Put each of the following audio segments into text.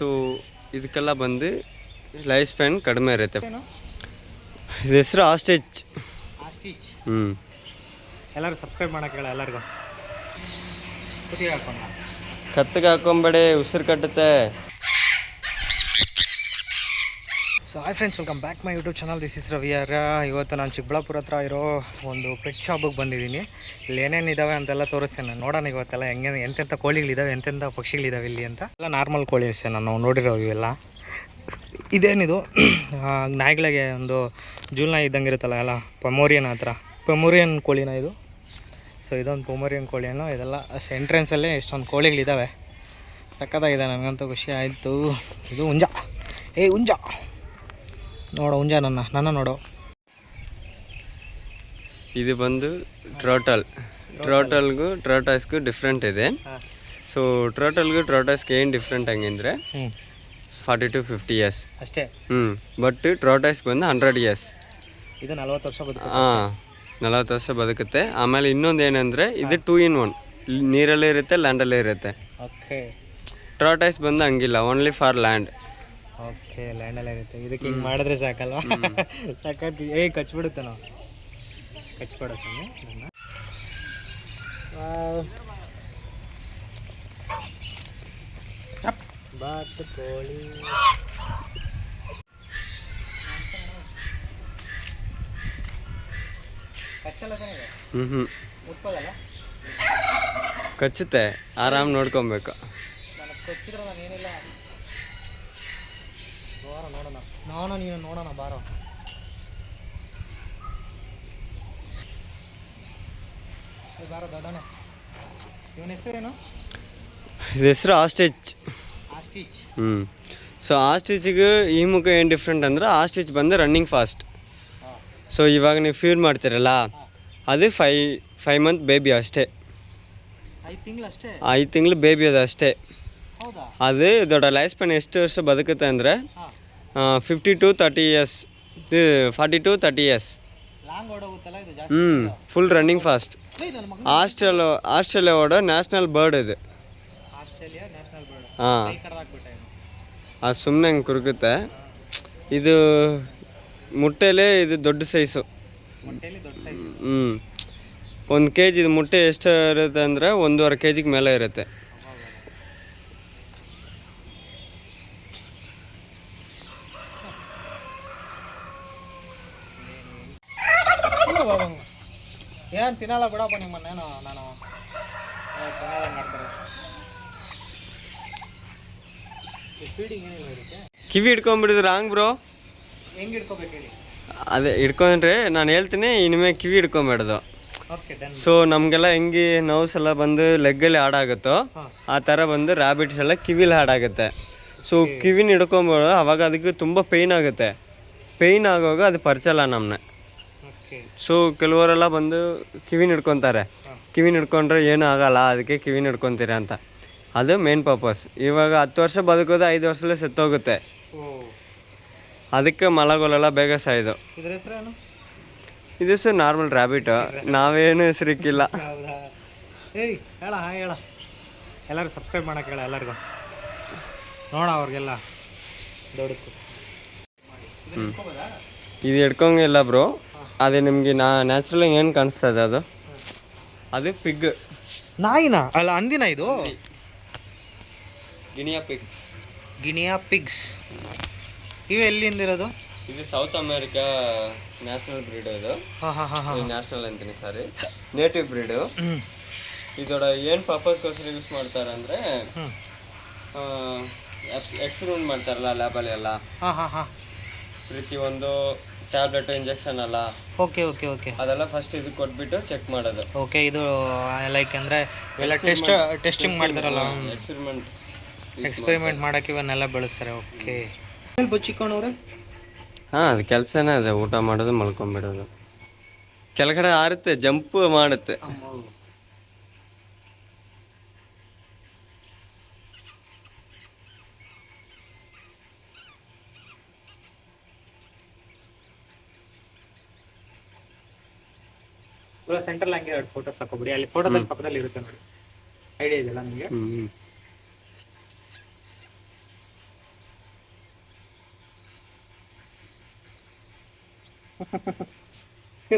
So ಇದಕ್ಕೆಲ್ಲ ಬಂದು life span ಕಡಿಮೆ ಇರುತ್ತೆ. ಇದು ಹೆಸರು ಆಸ್ಟಿಚ್. ಆಸ್ಟಿಚ್? ಹ್ಞೂ ಎಲ್ಲರೂ ಸಬ್ಸ್ಕ್ರೈಬ್ ಮಾಡಕ್ಕೆ ಹೇಳ ಎಲ್ಲರಿಗೂ. ಕತ್ತಿಗೆ ಹಾಕೊಂಬೇಡಿ ಉಸಿರು ಕಟ್ಟುತ್ತೆ. So hi friends welcome back my YouTube channel this is ರವಿಯಾರ ಇವತ್ತು ನಾನು ಚಿಕ್ಕಬಳ್ಳಾಪುರ ಹತ್ರ ಇರೋ ಒಂದು ಪೆಟ್ ಶಾಪಿಗೆ ಬಂದಿದ್ದೀನಿ. ಇಲ್ಲಿ ಏನೇನು ಇದ್ದಾವೆ ಅಂತೆಲ್ಲ ತೋರಿಸ್ತೇನೆ. ನೋಡೋಣ ಇವತ್ತೆಲ್ಲ ಹೆಂಗೆ ಎಂತೆಂಥ ಕೋಳಿಗಳಿದ್ದಾವೆ ಎಂತೆಂಥ ಪಕ್ಷಿಗಳಿದ್ದಾವೆ ಇಲ್ಲಿ ಅಂತ. ಎಲ್ಲ ನಾರ್ಮಲ್ ಕೋಳಿ ಅಷ್ಟೇ ನಾನು, ನೋಡಿರೋ ಇವೆಲ್ಲ. ಇದೇನಿದು? ನಾಯಿಗಳಿಗೆ ಒಂದು ಜೂಲ್ ನಾಯಿ ಇದ್ದಂಗೆ ಇರುತ್ತಲ್ಲ, ಎಲ್ಲ ಪಮೋರಿಯನ್ ಹತ್ರ. ಪಮೋರಿಯನ್ ಕೋಳಿನ ಇದು? ಸೊ ಇದೊಂದು ಪೊಮೋರಿಯನ್ ಕೋಳಿಯನ್ನು, ಇದೆಲ್ಲ ಎಂಟ್ರೆನ್ಸಲ್ಲೇ ಎಷ್ಟೊಂದು ಕೋಳಿಗಳಿದ್ದಾವೆ ಸಕ್ಕತ್ತಾಗಿದೆ ನನಗಂತೂ ಖುಷಿ ಆಯಿತು. ಇದು ಹುಂಜ. ಏ, ಹುಂಜ. ನೋಡು ಹುಂಜ ನನ್ನ ನನ್ನ ನೋಡು. ಇದು ಬಂದು ಟ್ರೋಟಲ್ ಟ್ರೋಟಲ್ಗೂ ಟ್ರೋಟಾಸ್ಗೂ ಡಿಫ್ರೆಂಟ್ ಇದೆ. ಸೊ ಟ್ರೋಟಲ್ಗೂ ಟ್ರೋಟಾಸ್ಗೆ ಏನು ಡಿಫ್ರೆಂಟ್ ಹಂಗಂದ್ರೆ ಫಾರ್ಟಿ ಟು ಫಿಫ್ಟಿ ಇಯರ್ಸ್ ಅಷ್ಟೇ? ಹ್ಞೂ ಬಟ್ ಟ್ರೋಟಾಸ್ ಬಂದು ಹಂಡ್ರೆಡ್ ಇಯರ್ಸ್ ಇದು ನಲ್ವತ್ತು ವರ್ಷ ಬದುಕುತ್ತೆ ಹಾಂ ನಲವತ್ತು ವರ್ಷ ಬದುಕುತ್ತೆ. ಆಮೇಲೆ ಇನ್ನೊಂದು ಏನಂದರೆ ಇದು ಟೂ ಇನ್ ಒನ್ ನೀರಲ್ಲೇ ಇರುತ್ತೆ ಲ್ಯಾಂಡಲ್ಲೇ ಇರುತ್ತೆ. ಓಕೆ ಟ್ರೋಟಾಸ್ ಬಂದು ಹಂಗಿಲ್ಲ ಓನ್ಲಿ ಫಾರ್ ಲ್ಯಾಂಡ್ ಓಕೆ ಲ್ಯಾಂಡಲ್ಲೇ ಇರುತ್ತೆ. ಇದಕ್ಕೆ ಹಿಂಗೆ ಮಾಡಿದ್ರೆ ಸಾಕಲ್ವಾ? ಸಾಕಾಗಿ ಏ ಕಚ್ಬಿಡುತ್ತೆ ನಾವು ಕಚ್ಬಿಡೋ ಸ್ವಾಮಿ ಇದನ್ನ. ಬಾತು ಕೋಳಿ? ಹ್ಞೂ ಹ್ಞೂ ಕಚ್ಚುತ್ತೆ. ಆರಾಮ್ ನೋಡ್ಕೊಬೇಕು ನನಗೆ ಕೊಚ್ಚಿದ್ರೆ ನಾನು ಏನಿಲ್ಲ ನೋಡೋಣ ನೋಡೋಣ ನಾನು ನೀನು ನೋಡೋಣ ಬಾರೋ. ಬಾರೋ ದೊಡ್ಡನೆ ಇವನ ಹೆಸರೇನು? ಇದು ಹೆಸರು ಆಸ್ಟಿಚ್. ಆಸ್ಟಿಚ್. ಹ್ಞೂ ಸೊ ಆಸ್ಟಿಚ್ಗೆ ಈ ಮುಖ ಏನು ಡಿಫ್ರೆಂಟ್ ಅಂದ್ರೆ ಆಸ್ಟಿಚ್ ಬಂದು ರನ್ನಿಂಗ್ ಫಾಸ್ಟ್ ಸೊ ಇವಾಗ ನೀವು ಫೀಡ್ ಮಾಡ್ತೀರಲ್ಲ ಅದು ಫೈ ಫೈ ಮಂತ್ ಬೇಬಿ ಅಷ್ಟೇ. ಐದು ತಿಂಗಳು ಅಷ್ಟೇ? ಐದು ತಿಂಗಳು ಬೇಬಿ ಅದು ಅಷ್ಟೇ. ಅದು ದೊಡ್ಡ ಲೈಫ್ ಸ್ಪ್ಯಾನ್ ಎಷ್ಟು ವರ್ಷ ಬದುಕುತ್ತೆ ಅಂದರೆ ಫಿಫ್ಟಿ ಟು ತರ್ಟಿ ಇಯರ್ಸ್ ಇದು ಫಾರ್ಟಿ ಟು ತರ್ಟಿ ಇಯರ್ಸ್ ಹ್ಞೂ ಫುಲ್ ರನ್ನಿಂಗ್ ಫಾಸ್ಟ್ ಆಸ್ಟ್ರೇಲ್ ಆಸ್ಟ್ರೇಲಿಯಾ ಓಡೋ ನ್ಯಾಷನಲ್ ಬರ್ಡ್ ಇದು. ಹಾಂ. ಅದು ಸುಮ್ಮನೆ ಹಂಗೆ ಕುರುಗುತ್ತೆ ಇದು ಮುಟ್ಟೆಲೇ ಇದು ದೊಡ್ಡ ಸೈಜು ಹ್ಞೂ ಒಂದು ಕೆ ಜಿ ಮುಟ್ಟೆ ಎಷ್ಟು ಇರುತ್ತೆ ಅಂದರೆ ಒಂದೂವರೆ ಕೆ ಜಿಗೆ ಮೇಲೆ ಇರುತ್ತೆ. ಏನು ತಿನ್ನಲ್ಲ ಬಿಡಪ್ಪ ನಿಮ್ಮನ್ನೇನು ನಾನು ಮಾಡ್ತಾರೆ. ಫೀಡಿಂಗ್ ಏನಿಲ್ಲ ಇದಕ್ಕೆ? ಕಿವಿ ಹಿಡ್ಕೊಂಡ್ಬಿಡಿದ್ರ ರಾಂಗ್ ಬ್ರೋ ಹೆಂಗ್ ಹಿಡ್ಕೋಬೇಕು ಹೇಳಿ? ಅದೇ ಹಿಡ್ಕೊಂಡ್ರೆ ನಾನು ಹೇಳ್ತೀನಿ ಇನ್ಮೇಲೆ ಕಿವಿ ಹಿಡ್ಕೊಂಬೇಡ್ದು. ಓಕೆ ಡನ್ ಸೊ ನಮಗೆಲ್ಲ ಹೆಂಗೆ ನೌಸ್ ಎಲ್ಲ ಬಂದು ಲೆಗ್ಗಲ್ಲಿ ಹಾಡಾಗುತ್ತೋ ಆ ಥರ ಬಂದು ರ್ಯಾಬಿಟ್ಸ್ ಎಲ್ಲ ಕಿವಿಲಿ ಹಾಡಾಗುತ್ತೆ ಸೊ ಕಿವಿನ ಹಿಡ್ಕೊಂಬಿಡೋದು ಅವಾಗ ಅದಕ್ಕೆ ತುಂಬ ಪೇಯ್ನ್ ಆಗುತ್ತೆ. ಪೇಯ್ನ್ ಆಗುವಾಗ ಅದು ಪರ್ಚಲ್ಲ ನಮ್ಮನ್ನ ಸೊ ಕೆಲವರೆಲ್ಲ ಬಂದು ಕಿವಿನ ಹಿಡ್ಕೊತಾರೆ ಕಿವಿನ ಹಿಡ್ಕೊಂಡ್ರೆ ಏನೂ ಆಗಲ್ಲ ಅದಕ್ಕೆ ಕಿವಿನ ಹಿಡ್ಕೊತೀರ ಅಂತ. ಅದು ಮೇನ್ ಪರ್ಪಸ್ ಇವಾಗ ಹತ್ತು ವರ್ಷ ಬದುಕೋದು ಐದು ವರ್ಷದಲ್ಲೇ ಸತ್ತೋಗುತ್ತೆ. ಅದಕ್ಕೆ ಮಲಗೋಲೆಲ್ಲ ಬೇಗ ಸಾಯ್ದು. ಇದು ಸರ್ ನಾರ್ಮಲ್ ರ್ಯಾಬಿಟ್ ನಾವೇನು ಹೆಸರಿಕ್ಕಿಲ್ಲ. ಏಯ್ ಹೇಳ ಹೇಳ. ಎಲ್ಲರೂ ಸಬ್ಸ್ಕ್ರೈಬ್ ಮಾಡಕ್ಕೆ ಹೇಳ ಎಲ್ಲರಿಗೂ. ನೋಡ ಅವ್ರಿಗೆಲ್ಲ ಹ್ಞೂ ಇದು ಹಿಡ್ಕೊಂಗಿಲ್ಲ ಬ್ರೋ ಅದೇ ನಿಮಗೆ ನಾ ನ್ಯಾಚುರಲ್ ಏನು ಕಾಣಿಸ್ತದೆ ಅದು? ಅದು ಪಿಗ್ ನಾಯಿನ? ಅಲ್ಲ ಅಂದಿನ ಇದು? ಗಿನಿಯಾ ಪಿಗ್ಸ್ ಗಿನಿಯಾ ಪಿಗ್ಸ್ ಇವು ಎಲ್ಲಿಂದಿರೋದು? ಇದು ಸೌತ್ ಅಮೇರಿಕಾ ನ್ಯಾಷನಲ್ ಬ್ರೀಡ್ ಇದು ನ್ಯಾಷನಲ್ ಅಂತೀನಿ ಸಾರಿ ನೇಟಿವ್ ಬ್ರೀಡು ಇದೋಡ ಏನು ಪರ್ಪಸ್ಗೋಸ್ಕರ ಯೂಸ್ ಮಾಡ್ತಾರೆ ಅಂದರೆ ಎಕ್ಸ್ಪೆರಿಮೆಂಟ್ ಮಾಡ್ತಾರಲ್ಲ ಲ್ಯಾಬಲ್ಲಿ ಎಲ್ಲ. ಹಾಂ ಹಾಂ ಹಾಂ. ಪ್ರತಿಯೊಂದು ಟ್ಯಾಬ್ಲೆಟ್ ಇಂಜೆಕ್ಷನ್ ಅಲ್ಲ ಓಕೆ ಓಕೆ ಓಕೆ ಅದೆಲ್ಲ ಫಸ್ಟ್ ಇದು ಕೊಟ್ಬಿಟ್ಟು ಚೆಕ್ ಮಾಡೋದು. ಓಕೆ ಇದು ಲೈಕ್ ಅಂದರೆ ಎಲ್ಲ ಟೆಸ್ಟ್ ಟೆಸ್ಟಿಂಗ್ ಮಾಡ್ತಾರಲ್ಲ. ಎಕ್ಸ್ಪೆರಿಮೆಂಟ್ ಎಕ್ಸ್ಪೆರಿಮೆಂಟ್ ಮಾಡೋಕೆ ಇವನ್ನೆಲ್ಲ ಬಳಸ್ತಾರೆ. ಓಕೆ ಬಚ್ಚಿಕೊಂಡವ್ರೆ ಹಾಂ ಅದು ಕೆಲಸನೇ ಅದೇ ಊಟ ಮಾಡೋದು ಮಲ್ಕೊಂಬಿಡೋದು ಕೆಳಗಡೆ ಆರುತ್ತೆ ಜಂಪ್ ಮಾಡುತ್ತೆ. ಪೂರಾ ಸೆಂಟ್ರಲ್ ಹಂಗೆ ಎರಡು ಫೋಟೋಸ್ ತಕೊಬಿಡಿ ಅಲ್ಲಿ ಫೋಟೋದಲ್ಲಿ ಪಕ್ಕದಲ್ಲಿ ಇರುತ್ತೆ ನೋಡಿ. ಐಡಿಯಾ ಇದೆಯಲ್ಲ ನಿಮಗೆ? ಹ್ಞೂ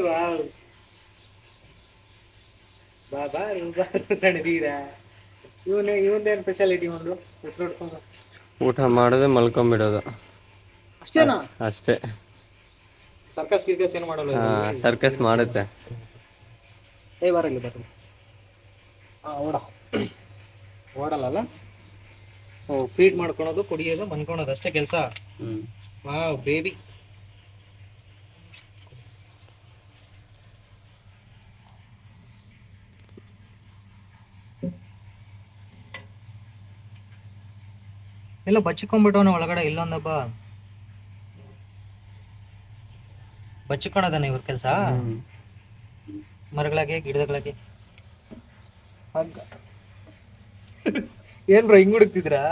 ವಾವ್ ಬಾಬಾ ನಡೆದೀರಾ ಇವನೇ ಇವಂದೇನು ಸ್ಪೆಷಾಲಿಟಿ ಒಂದು? ಹೆಸರು ಹೊಡ್ಕೊಂಡು ಊಟ ಮಾಡೋದು ಮಲ್ಕೊಂಬಿಡೋದು. ಅಷ್ಟೇನಾ? ಅಷ್ಟೇ. ಸರ್ಕಸ್ ಗಿರ್ಕಸ್ ಏನು ಮಾಡೋಲ್ಲ ಸರ್ಕಸ್ ಮಾಡುತ್ತೆ. ಏ ಬರಲಿ ಬರಲಿ. ಹಾಂ ಓಡ. ಓಡಲ್ಲ ಓ ಫೀಡ್ ಮಾಡ್ಕೊಳೋದು ಕುಡಿಯೋದು ಮನ್ಕೊಳೋದು ಅಷ್ಟೇ ಕೆಲಸ. ಬೇಬಿ ಎಲ್ಲ ಬಚ್ಚಿಕೊಂಡ್ಬಿಟ್ಟವನ ಒಳಗಡೆ ಇಲ್ಲೊಂದಪ್ಪ ಬಚ್ಚಿಕೊಳದಾನೆ ಇವ್ರ ಕೆಲಸ. ಮರಗಳಾಗೆ ಗಿಡಗಳಾಗೆ. ಹಗ್ಗ. ಏನ್ ಬ್ರೋ ಹಿಂಗ್ ಹುಡುಕ್ತಿದ್ರಾ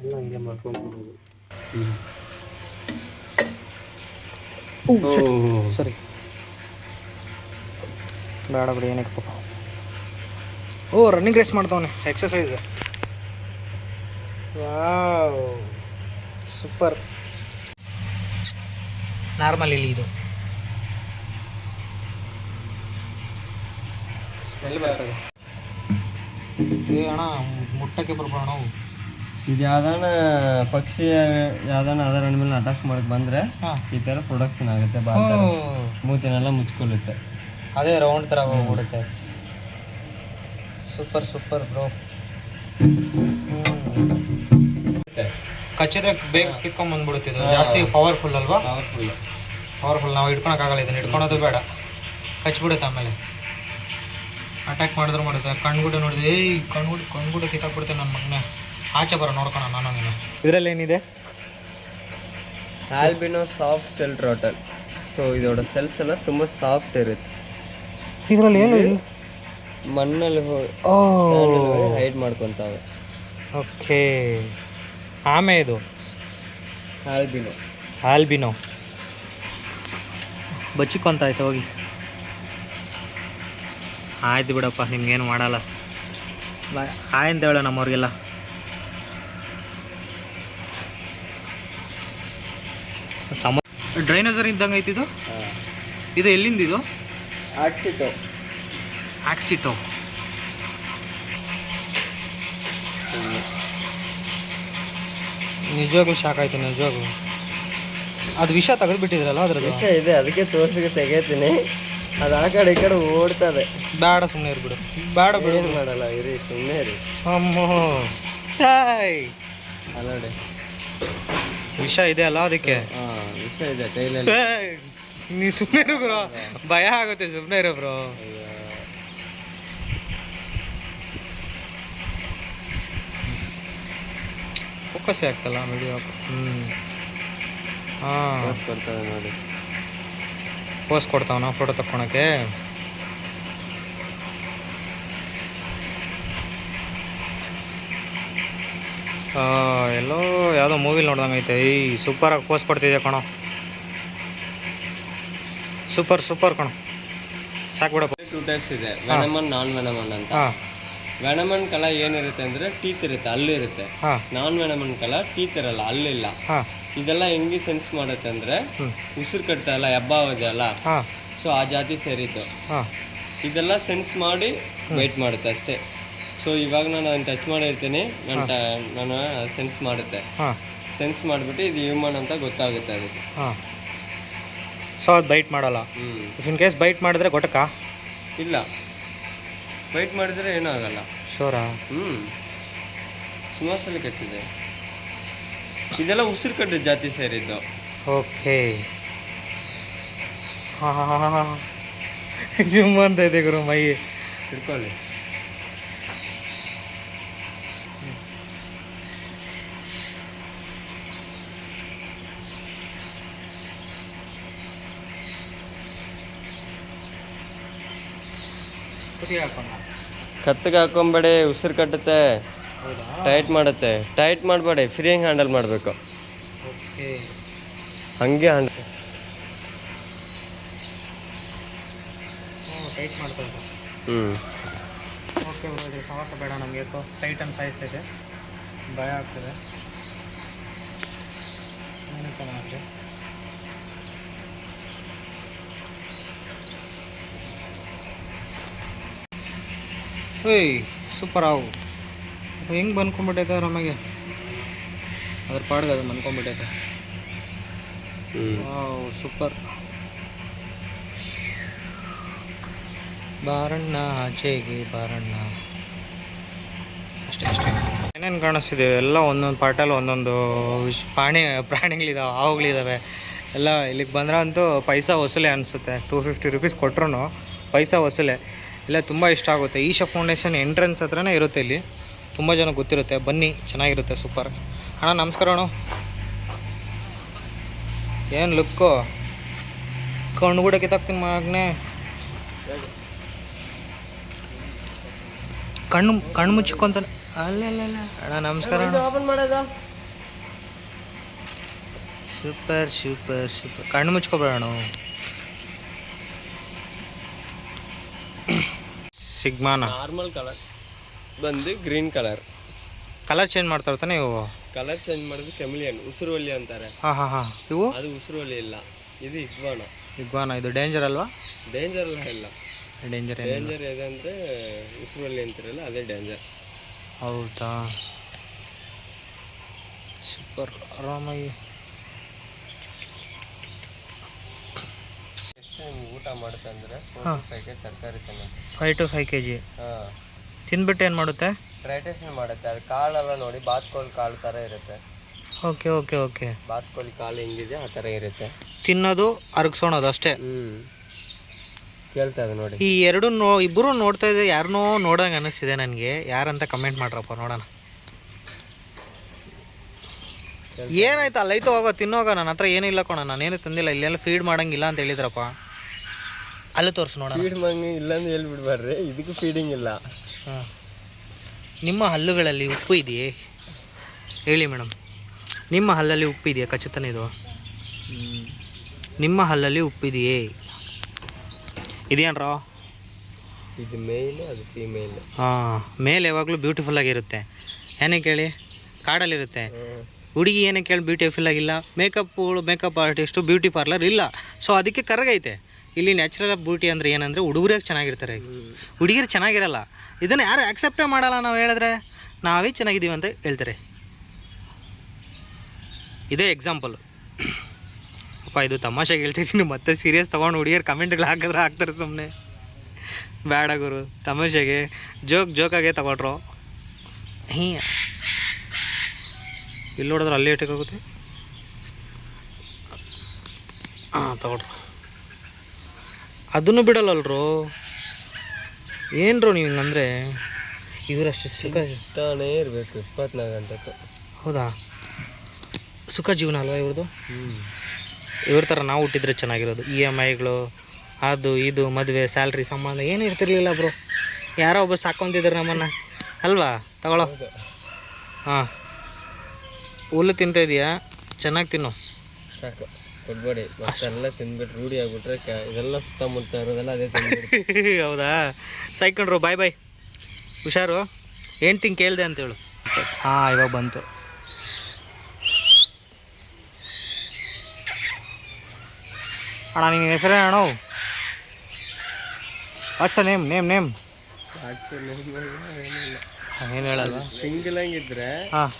ಎಲ್ಲ ಹಂಗೆ ಮಾಡ್ಕೊಂಡ್ಬಿಡೋದು. ಸರಿ ಬೇಡ ಬಿಡಿ ಏನಕ್ಕೆ ಪಾಪ ಓ ರನ್ನಿಂಗ್ ರೇಸ್ ಮಾಡ್ತಾವನೆ ಎಕ್ಸಸೈಸ್ ವಾವ್. ಸೂಪರ್. ನಾರ್ಮಲ್ ಇಲ್ಲಿ ಇದು. ಸ್ಮೆಲ್ ಬರ್ತದೆ ಏ ಅಣ್ಣ ಮುಟ್ಟಕ್ಕೆ ಬರ್ಬೋಣ ನಾವು. ಇದು ಯಾವ್ದಾನ ಪಕ್ಷಿ ಯಾವ್ದಾನ ಅದರ ಮೇಲೆ ಅಟ್ಯಾಕ್ ಮಾಡಕ್ ಬಂದ್ರೆ ಈ ತರ ಪ್ರೊಡಕ್ಷನ್ ಆಗುತ್ತೆ ಮೂತಿನೆಲ್ಲ ಮುಚ್ಕೊಳ್ಳುತ್ತೆ. ಅದೇ ರೌಂಡ್ ತರ ಹೋಗ್ಬಿಡುತ್ತೆ ಸೂಪರ್ ಸೂಪರ್ ಬ್ರೋ ಕಚ್ಚಿದ್ರೆ ಬೇಗ ಕಿತ್ಕೊಂಡ್ ಬಂದ್ಬಿಡುತ್ತೆ ಇದು. ಜಾಸ್ತಿ ಪವರ್ಫುಲ್ ಅಲ್ವಾ? ಪವರ್ಫುಲ್ ಪವರ್ಫುಲ್ ನಾವು ಹಿಡ್ಕೊಳಕ್ಕಾಗಲ್ಲ ಇದನ್ನ ಹಿಡ್ಕೊಳೋದು ಬೇಡ. ಕಚ್ಬಿಡುತ್ತೆ ಆಮೇಲೆ. ಅಟ್ಯಾಕ್ ಮಾಡಿದ್ರು ಮಾಡುತ್ತೆ ಕಣ್ಗುಡ ನೋಡಿದೆ. ಏಯ್ ಕಣ್ಗುಡ ಕಣ್ಗುಡ ಕಿತ್ತಾಕ್ಬಿಡ್ತೇನೆ ನನ್ನ ಮಗನೇ. ಆಚೆ ಬರೋ ನೋಡ್ಕೊಣ ನಾನು ನೀನು ಇದರಲ್ಲಿ ಏನಿದೆ? ಆಲ್ಬಿನೋ ಸಾಫ್ಟ್ ಸೆಲ್ ರೋಟಲ್ ಸೊ ಇದೋಡ ಸೆಲ್ಸ್ ಎಲ್ಲ ತುಂಬ ಸಾಫ್ಟ್ ಇರುತ್ತೆ. ಇದರಲ್ಲಿ ಏನು ಮಣ್ಣಲ್ಲಿ ಹೋಗಿ ಹೈಡ್ ಮಾಡ್ಕೊತಾವೆ. ಓಕೆ. ಆಮೆ ಇದು? ಆಲ್ಬಿನೋ. ಆಲ್ಬಿನೋ. ಬಚ್ಚಿಕೊಂತ ಆಯ್ತು ಹೋಗಿ. ಆಯ್ತು ಬಿಡಪ್ಪ ನಿಮ್ಗೇನು ಮಾಡಲ್ಲ. ಬಾಯ್. ಅಂತ ಹೇಳ ನಮ್ಮವ್ರಿಗೆಲ್ಲ. ಸಮ ಡ್ರೈನೇಜರ್ ಇದ್ದಂಗೆ ಐತಿ ಇದು? ಇದು ಎಲ್ಲಿಂದ ಇದು? ಆಕ್ಸಿಟೋ. ಆಕ್ಸಿಟೋ. ನಿಜವಾಗ್ಲೂ ಶಾಕ್ ಆಯ್ತು ನಿಜವಾಗ್ಲೂ. ಅದು ವಿಷ ತೆಗೆದು ಬಿಟ್ಟಿದ್ರಲ್ಲ ಅದ್ರ ವಿಷಯ ಇದೆ ಅದಕ್ಕೆ ತೋರ್ಸಿಗೆ ತೆಗಿತೀನಿ. ಅದು ಆ ಕಡೆ ಈ ಕಡೆ ಓಡ್ತದೆ. ಬೇಡ ಸುಮ್ಮನೆ ಇರ್ಬಿಡು ಬೇಡ. ಬಿಡು ಏನು ಮಾಡಲ್ಲ ಇರಿ ಸುಮ್ಮನೆ ಇರಿ. ಅಮ್ಮೋ. ಹಾಯ್. ಅಲ್ಲೋಡಿ ವಿಷ ಇದೆ ಅಲ್ಲ ಅದಕ್ಕೆ? ಹಾಂ ವಿಷ ಇದೆ ಕೈಲಲ್ಲಿ ಏಯ್, ನೀ ಸುಮ್ಮನೆ ಇರು ಬ್ರೋ. ಭಯ ಆಗುತ್ತೆ ಸುಮ್ಮನೆ ಇರು ಬ್ರೋ. ಫೋಕಸ್ ಆಗ್ತಲ್ಲ ವಿಡಿಯೋ ಹ್ಞೂ ಹಾಂ. ಕೊಡ್ತದೆ ನೋಡಿ. Pose ಕೊಡ್ತಾವನ photo ತಕ್ಕೊಳಕ್ಕೆ. ಎಲ್ಲೋ ಯಾವುದೋ ಮೂವಿಲಿ ನೋಡ್ದಂಗೆ ಐತೆ. ಈ ಸೂಪರಾಗಿ ಪೋಸ್ ಕೊಡ್ತಿದ್ದೆ ಕಣೋ. ಸೂಪರ್ ಸೂಪರ್ ಕಣೋ. ಸಾಕ್ಬಿಡಪ್ಪ ಟೂ ಟೈಪ್ಸ್ ಇದೆ. ವೆನಮನ್ ನಾನ್ ವೆನಮನ್ ಅಂತ. ವೆಣಮನ್ ವೆನಮನ್ ಕಲ ಏನಿರುತ್ತೆ ಅಂದ್ರೆ ಟೀತ್ ಇರುತ್ತೆ ಅಲ್ಲಿರುತ್ತೆ ನಾನ್ ವೆನಮನ್ ಕಲ ಟೀತ್ ಇರಲ್ಲ ಅಲ್ಲಿಲ್ಲ ಇದೆಲ್ಲ ಹೆಂಗೆ ಸೆನ್ಸ್ ಮಾಡುತ್ತೆ ಅಂದ್ರೆ ಉಸಿರು ಕಟ್ತಾ ಇಲ್ಲ ಹಬ್ಬ ಇದೆಯಲ್ಲ ಹಾಂ. ಸೊ ಆ ಜಾತಿ ಸೇರಿದ್ದು. ಇದೆಲ್ಲ ಸೆನ್ಸ್ ಮಾಡಿ ವೆಯ್ಟ್ ಮಾಡುತ್ತೆ ಅಷ್ಟೇ. ಸೊ ಇವಾಗ ನಾನು ಅದನ್ನ ಟಚ್ ಮಾಡಿರ್ತೀನಿ. ನಾನು ನಾನು ಸೆನ್ಸ್ ಮಾಡುತ್ತೆ. ಸೆನ್ಸ್ ಮಾಡಿಬಿಟ್ಟು ಇದು ಹ್ಯೂಮನ್ ಅಂತ ಗೊತ್ತಾಗುತ್ತೆ ಅದಕ್ಕೆ. ಸೊ ಅದು ಬೈಟ್ ಮಾಡಲ್ಲ? ಇಫ್ ಇನ್ ಕೇಸ್ ಬೈಟ್ ಮಾಡಿದ್ರೆ ಗೊಟಕ ಇಲ್ಲ. ಬೈಟ್ ಮಾಡಿದ್ರೆ ಏನೂ ಆಗಲ್ಲ. ಶೋರಾ ಹ್ಞೂ ಸುಮಾಸಲ್ಲಿ ಕಚ್ಚಿದೆ ಇದೆಲ್ಲ ಉಸಿರು ಕಡ್ಡು ಜಾತಿ ಸೇರಿದ್ದು. ಓಕೆ. ಜುಮ್ ಅಂತ ಇದೆ ಗುರು ಮೈ. ಹಿಡ್ಕೊಳ್ಳಿ. ಕತ್ತಿಗೆ ಹಾಕೊಂಬೇಡಿ ಉಸಿರು ಕಟ್ಟುತ್ತೆ. ಟೈಟ್ ಮಾಡುತ್ತೆ. ಟೈಟ್ ಮಾಡಬೇಡಿ. ಫ್ರೀ ಹಂಗೆ ಹ್ಯಾಂಡಲ್ ಮಾಡಬೇಕು. ಹಾಗೆ ಹ್ಯಾಂಡಲ್ ಟೈಟ್ ಮಾಡ್ತಾ ಇದ್ದೆ. ಹ್ಞೂ ಓಕೆ ಬ್ರೋ ಇದು ಬೇಡ ನಮಗೆ. ಯಾಕೋ ಟೈಟ್ ಅಂತ ಸಾಯಿಸ್ತಿದೆ ಭಯ ಆಗ್ತಿದೆ. ಚೆನ್ನಾಗಿದೆ ಏಯ್ ಸೂಪರ್ ಆಗು ಹೆಂಗೆ ಬಂದ್ಕೊಂಡ್ಬಿಟ್ಟೈತೆ ನಮಗೆ? ಅದ್ರ ಪಾಡ್ಗೆ ಅದು ಬಂದ್ಕೊಂಡ್ಬಿಟ್ಟೈತೆ ಸೂಪರ್. ಬಾರಣ್ಣ ಆಚೆಗೆ ಬಾರಣ್ಣ. ಅಷ್ಟೇ ಅಷ್ಟೇ. ಏನೇನು ಕಾಣಿಸ್ತಿದೆ? ಎಲ್ಲ ಒಂದೊಂದು ಪಾರ್ಟಲ್ಲಿ ಒಂದೊಂದು ವಿಶ್- ಪ್ರಾಣಿ ಪ್ರಾಣಿಗಳಿದಾವೆ ಹಾವುಗಳಿದ್ದಾವೆ ಎಲ್ಲ ಇಲ್ಲಿಗೆ ಬಂದ್ರೆ ಅಂತೂ ಪೈಸಾ ವಸೂಲೆ ಅನಿಸುತ್ತೆ. ಟೂ ಫಿಫ್ಟಿ ರುಪೀಸ್ ಕೊಟ್ರು ಪೈಸಾ ವಸೂಲೆ ಇಲ್ಲ ತುಂಬ ಇಷ್ಟ ಆಗುತ್ತೆ. ಈಶಾ ಫೌಂಡೇಶನ್ ಎಂಟ್ರೆನ್ಸ್ ಹತ್ರನೇ ಇರುತ್ತೆ ಇಲ್ಲಿ. ತುಂಬ ಜನ ಗೊತ್ತಿರುತ್ತೆ. ಬನ್ನಿ, ಚೆನ್ನಾಗಿರುತ್ತೆ ಸೂಪರ್ ಅಣ್ಣ, ನಮಸ್ಕಾರ ಅಣ್ಣ. ಏನು ಲುಕ್ಕು? ಕಣ್ಣು ಕೂಡ ಕಿತ್ತಾಕ್ತೀನಿ ಮಗ್ನೆ. ಕಣ್ಣು ಕಣ್ಣು ಮುಚ್ಕೊಂತ ಅಲ್ಲ ಅಣ್ಣ, ನಮಸ್ಕಾರ ಸೂಪರ್ ಸೂಪರ್ ಸೂಪರ್ ಕಣ್ಣು ಮುಚ್ಕೋಬೇಡ ಸಿಗ್ಮಾನ. ನಾರ್ಮಲ್ ಕಲರ್ ಬಂದು ಗ್ರೀನ್ ಕಲರ್. ಕಲರ್ ಚೇಂಜ್ ಮಾಡ್ತಾರೆ ತಾನೆ ಇವು? ಕಲರ್ ಚೇಂಜ್ ಮಾಡೋದು ಕೆಮಿಲಿಯನ್ ಉಸಿರುವಲ್ಲಿ ಅಂತಾರೆ. ಹಾಂ ಹಾಂ ಹಾಂ. ಇವು? ಅದು ಉಸಿರುವಲ್ಲಿ ಇಲ್ಲ ಇದು ಇಗ್ವಾನ ಇಗ್ವಾನ ಇದು ಡೇಂಜರ್ ಅಲ್ವಾ? ಡೇಂಜರ್ ಅಲ್ಲ ಇಲ್ಲ. ಡೇಂಜರ್ ಡೇಂಜರ್ ಏನಂದರೆ ಉಸಿರುವಲ್ಲಿ ಅಂತಿರಲ್ಲ ಅದೇ ಡೇಂಜರ್ ಹೌದಾ? ಸೂಪರ್ ಆರಾಮಾಗಿ. ಊಟ ಮಾಡುತ್ತೆ ಅಂದ್ರೆ. ಫೈವ್ಗೆ ತರಕಾರಿ ತನಕ five to five K G. ಹಾಂ. ತಿಂದ್ಬಿಟ್ಟು ಏನು ಮಾಡುತ್ತೆ? ರೈಟೇಷನ್ ಮಾಡುತ್ತೆ. ಅದು ಕಾಳೆಲ್ಲ ನೋಡಿ ಬಾತ್ಕೋಲ್ ಕಾಳು ಥರ ಇರುತ್ತೆ. Okay okay okay. ಬಾತ್ಕೋಲ್ ಕಾಳು ಹೆಂಗಿದೆ ಆ ಥರ ಇರುತ್ತೆ. ತಿನ್ನೋದು ಅರಗಿಸೋಣದು ಅಷ್ಟೇ. ಹ್ಞೂ ಇದೆ ನೋಡಿ. ಈ ಎರಡು ನೋ ಇಬ್ಬರು ನೋಡ್ತಾ ಇದ್ದೆ ಯಾರನ್ನೋ ನೋಡಂಗೆ ಅನ್ನಿಸ್ತಿದೆ ನನಗೆ. ಯಾರಂತ ಕಮೆಂಟ್ ಮಾಡ್ರಪ್ಪ ನೋಡೋಣ. ಏನಾಯ್ತು ಅಲ್ಲೈತು ಹೋಗೋ ತಿನ್ನೋಗ ನನ್ನ ಹತ್ರ ಏನಿಲ್ಲ ಕೊಣ ನಾನೇನು ತಂದಿಲ್ಲ ಇಲ್ಲೆಲ್ಲ ಫೀಡ್ ಮಾಡಂಗಿಲ್ಲ ಅಂತ ಹೇಳಿದ್ರಪ್ಪ. ಅಲ್ಲೇ ತೋರಿಸ್ ನೋಡೋಣ. ಫೀಡ್ ಮಾಡಂಗೆ ಇಲ್ಲ ಅಂತ ಹೇಳ್ಬಿಡ್ಬಾರ್ರಿ ಇದಕ್ಕೂ ಫೀಡಿಂಗ್ ಇಲ್ಲ. ಹಾಂ. ನಿಮ್ಮ ಹಲ್ಲುಗಳಲ್ಲಿ ಉಪ್ಪು ಇದೆಯೇ? ಹೇಳಿ ಮೇಡಮ್ ನಿಮ್ಮ ಹಲ್ಲಲ್ಲಿ ಉಪ್ಪು ಇದೆಯಾ? ಖಚಿತನೇ ಇದು. ನಿಮ್ಮ ಹಲ್ಲಲ್ಲಿ ಉಪ್ಪು ಇದೆಯೇ? ಇದೆಯನ್ರೋ? ಇದು ಮೇಲ್ ಅದು ಫೀಮೇಲ್ ಹಾಂ ಮೇಲ್ ಯಾವಾಗಲೂ ಬ್ಯೂಟಿಫುಲ್ ಆಗಿರುತ್ತೆ. ಏನಕ್ಕೆ ಹೇಳಿ ಕಾಡಲ್ಲಿರುತ್ತೆ. ಹುಡುಗಿ ಏನಕ್ಕೆ ಹೇಳಿ ಬ್ಯೂಟಿಫುಲ್ ಆಗಿಲ್ಲ. ಮೇಕಪ್ಗಳು ಮೇಕಪ್ ಆರ್ಟಿಸ್ಟು ಬ್ಯೂಟಿ ಪಾರ್ಲರ್ ಇಲ್ಲ. ಸೊ ಅದಕ್ಕೆ ಕರಗೈತೆ. ಇಲ್ಲಿ ನ್ಯಾಚುರಲ್ ಬ್ಯೂಟಿ ಅಂದರೆ ಏನಂದರೆ ಹುಡುಗರಿಗೆ ಚೆನ್ನಾಗಿರ್ತಾರೆ? ಹುಡುಗಿರು ಚೆನ್ನಾಗಿರಲ್ಲ. ಇದನ್ನು ಯಾರು ಆಕ್ಸೆಪ್ಟೇ ಮಾಡಲ್ಲ ನಾವು ಹೇಳಿದ್ರೆ? ನಾವೇ ಚೆನ್ನಾಗಿದ್ದೀವಿ ಅಂತ ಹೇಳ್ತಾರೆ. ಇದೇ ಎಕ್ಸಾಂಪಲ್ ಅಪ್ಪ, ಇದು ತಮಾಷೆಗೆ ಹೇಳ್ತಿದ್ದೀನಿ ಮತ್ತೆ ಸೀರಿಯಸ್ ತೊಗೊಂಡು ಹುಡುಗಿಯರು ಕಮೆಂಟ್ಗಳು ಹಾಕಿದ್ರೆ ಹಾಕ್ತಾರೆ ಸುಮ್ಮನೆ ಬೇಡ ಗುರು, ತಮಾಷೆಗೆ. ಜೋಕ್ ಜೋಕಾಗೆ ತಗೊಳ್ರು ಹೀ. ಇಲ್ಲಿ ನೋಡಿದ್ರೆ ಅಲ್ಲಿ ಇಟ್ಟಕ್ಕಾಗುತ್ತೆ ಹಾಂ ತಗೊಳ್ರು ಅದನ್ನು ಬಿಡಲ್ಲಲ್ರು ಏನ್ರು ನೀವು ಹಿಂಗಂದ್ರೆ? ಇವರಷ್ಟು ಸುಖ ತಾನೇ ಇರಬೇಕು ಇಪ್ಪತ್ನಾಲ್ಕು ಗಂಟೆ ಹೌದಾ? ಸುಖ ಜೀವನ ಅಲ್ವಾ ಇವ್ರದ್ದು ಹ್ಞೂ ಇವ್ರ ಥರ ನಾವು ಹುಟ್ಟಿದ್ರೆ ಚೆನ್ನಾಗಿರೋದು. ಇ ಎಂ ಐಗಳು ಅದು ಇದು ಮದುವೆ ಸ್ಯಾಲ್ರಿ ಸಂಬಂಧ ಏನು ಇರ್ತಿರ್ಲಿಲ್ಲ ಬ್ರೋ. ಯಾರೋ ಒಬ್ಬ ಸಾಕೊಂತಿದ್ರು ನಮ್ಮನ್ನು. ಅಲ್ವಾ? ತಗೊಳ್ಳೋ. ಹಾಂ. ಹುಲ್ಲು ತಿಂತ ಇದೆಯಾ? ಚೆನ್ನಾಗಿ ತಿನ್ನು. ಸಾಕು. ಕೊಡ್ಬೇಡಿ. ಮತ್ತೆಲ್ಲ ತಿಂದ್ಬಿಟ್ಟು ರೂಢಿ ಆಗ್ಬಿಟ್ರೆ ಕ ಇದೆಲ್ಲ ಸುತ್ತಮುತ್ತ ಇರೋದೆಲ್ಲ ಅದೇ ಹೌದಾ? ಸೈಕೊಂಡ್ರು ಬಾಯ್ ಬಾಯ್ ಹುಷಾರು? ಏನು ತಿಂಗ್ ಕೇಳಿದೆ ಅಂತೇಳು ಹಾಂ ಇವಾಗ ಬಂತು. ಅಣ್ಣ ನಿನ್ನ ಹೆಸರೇ ಅಣ್ಣ ವಾಟ್ಸ ನೇಮ್ ನೇಮ್ ನೇಮ್ ಏನು ಹೇಳಲ್ಲ. ಸಿಂಗಲ್ ಹಂಗಿದ್ರೆ ಹಾಂ.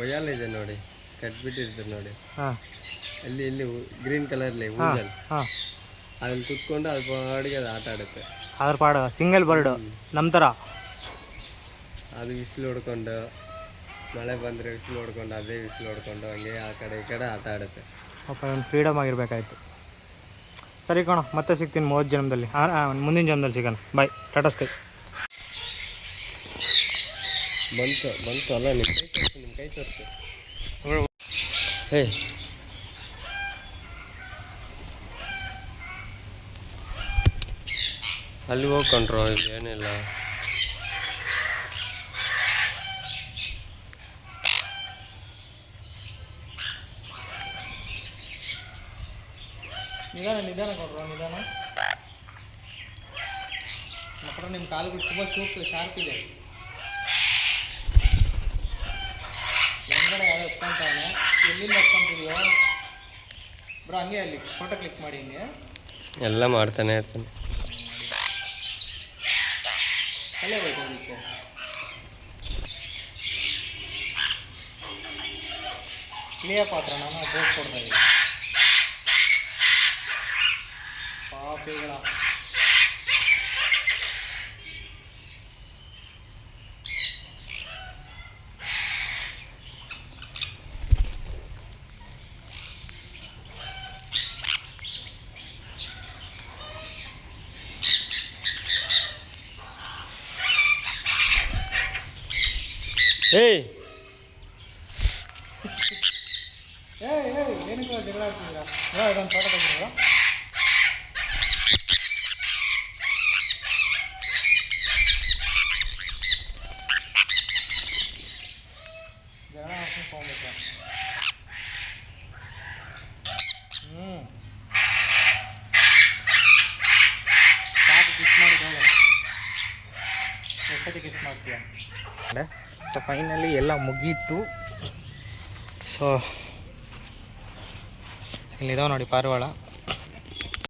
ಒಯ್ಯಾಲ ಇದೆ ನೋಡಿ. ಕಟ್ಬಿಟ್ಟಿರ್ತಾರೆ ನೋಡಿ. ಹಾಂ. ಅಲ್ಲಿ ಇಲ್ಲಿ ಗ್ರೀನ್ ಕಲರ್ಲಿ ಊಜಲ್ ಹಾಂ ಅದ್ರಲ್ಲಿ ಕುತ್ಕೊಂಡು ಅದು ಪಾಡಿಗೆ ಅದು ಆಟ ಆಡುತ್ತೆ. ಅದ್ರ ಪಾಡು ಸಿಂಗಲ್ ಬರ್ಡು ನಮ್ಮ ತರ. ಅದು ಬಿಸಿಲು ಹೊಡ್ಕೊಂಡು ಮಳೆ ಬಂದ್ರೆ ಬಿಸಿಲು ಹೊಡ್ಕೊಂಡು ಅದೇ ಬಿಸಿಲು ಹೊಡ್ಕೊಂಡು ಹಂಗೆ ಆ ಕಡೆ ಈ ಕಡೆ ಆಟ ಆಡುತ್ತೆ. ಪಾಪ ಒಂದು ಫ್ರೀಡಮ್ ಆಗಿರ್ಬೇಕಾಯ್ತು. ಸರಿ ಕಣ ಮತ್ತೆ ಸಿಗ್ತೀನಿ ಮೂವತ್ತು ಜನ್ಮದಲ್ಲಿ. ಹಾಂ ಮುಂದಿನ ಜನ್ಮದಲ್ಲಿ ಸಿಗೋಣ. ಬಾಯ್ ಟಾಟಾ ಸ್ಕೈ ಬಂತು ಬಂತು ಅಲ್ಲ ನಿಮ್ಮ ಕೈ ತೋರಿಸು ನಿಮ್ಮ ಕೈ ತೋರಿಸು. ಹೇ ಅಲ್ಲಿ ಹೋಗ್ಕೊಂಡ್ರು ಇಲ್ಲಿ ಏನಿಲ್ಲ ನಿಧಾನ ನಿಧಾನ ಕೊಡ್ರು ನಿಧಾನ ಮಾತ್ರ ನಿಮ್ಮ ಕಾಲುಗಳು ತುಂಬ ಶೂಪ್ ಶಾರ್ಪ್ ಇದೆ ಹೆಂಗಡೆ ಯಾರು ಎತ್ಕೊಂತಾನೆ ಎಲ್ಲಿಂದ ಎತ್ಕೊಂತಿದೆಯೋ ಬ್ರೋ ಹಂಗೆ ಅಲ್ಲಿ ಫೋಟೋ ಕ್ಲಿಕ್ ಮಾಡಿ ಹಿಂಗೆ ಎಲ್ಲ ಮಾಡ್ತಾನೆ ಇರ್ತಾನೆ. ಕಲಿಯಬೇಕು ಅದಕ್ಕೆ ಕ್ಲಿಯ ಪಾತ್ರ ನಾನು ಬೋಟ್ ಕೊಡ್ತಾ ಇದ್ದೀನಿ. ಪಾಪಿಗಳ ಏಯ್ ಏಯ್ ಏಯ್ ಏನಕ್ಕೆ ಜಗಳ ಆಡ್ತಿದ್ದೀರಾ ಯಾವ ಇದೊಂದು ಫೋಟೋ ತೆಗೆದಿರೋ ಜಗಳ ಆಡ್ಕೊಂಡು ಹೋಗ್ಬೇಕು ಹ್ಞೂ ಸಾಕು ಕಿಸ್ ಮಾಡಿದ್ದು ಹೋಗು ಎಷ್ಟೊತ್ತಿಗೆ ಕಿಸ್ ಮಾಡ್ತೀಯ ಸೊ ಫೈನಲಿ ಎಲ್ಲ ಮುಗೀತು ಸೊ ಇಲ್ಲಿದಾವೆ ನೋಡಿ ಪಾರಿವಾಳ.